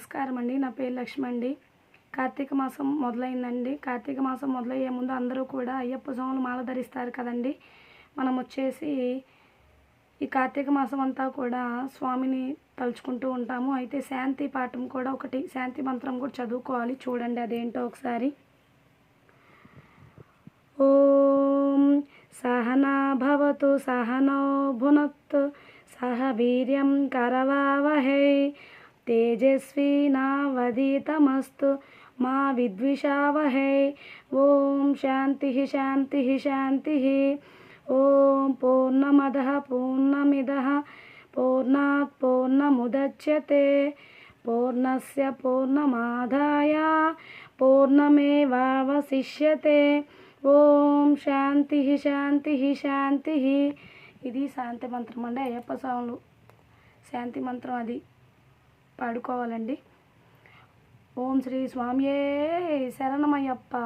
నమస్కారం అండి. నా పేరు లక్ష్మి అండి. కార్తీక మాసం మొదలైందండి. కార్తీక మాసం మొదలయ్యే ముందు అందరూ కూడా అయ్యప్ప స్వాములు మాల ధరిస్తారు కదండి. మనం వచ్చేసి ఈ కార్తీక మాసం అంతా కూడా స్వామిని తలుచుకుంటూ ఉంటాము. అయితే శాంతి పాఠం కూడా ఒకటి శాంతి మంత్రం కూడా చదువుకోవాలి. చూడండి అదేంటో ఒకసారి. ఓం సహనా భవతు సహనో భునత్ సహ వీర్యం కరవావహై తేజస్వీనావధీతమస్తు మా విద్విషావహై. ఓం శాంతి శాంతి శాంతి. ఓం పూర్ణమద పూర్ణమిద. పూర్ణాత్ పూర్ణముద్యతే. పూర్ణస్ పూర్ణమాదాయ. పూర్ణమేవావశిష్యతే. ఓం శాంతి శాంతి శాంతి. ఇది శాంతి మంత్రం అండి అయ్యప్ప స్వాములు. శాంతి మంత్రం అది. పాడుకోవాలండి. ఓం శ్రీ స్వామియే శరణమయ్యప్ప.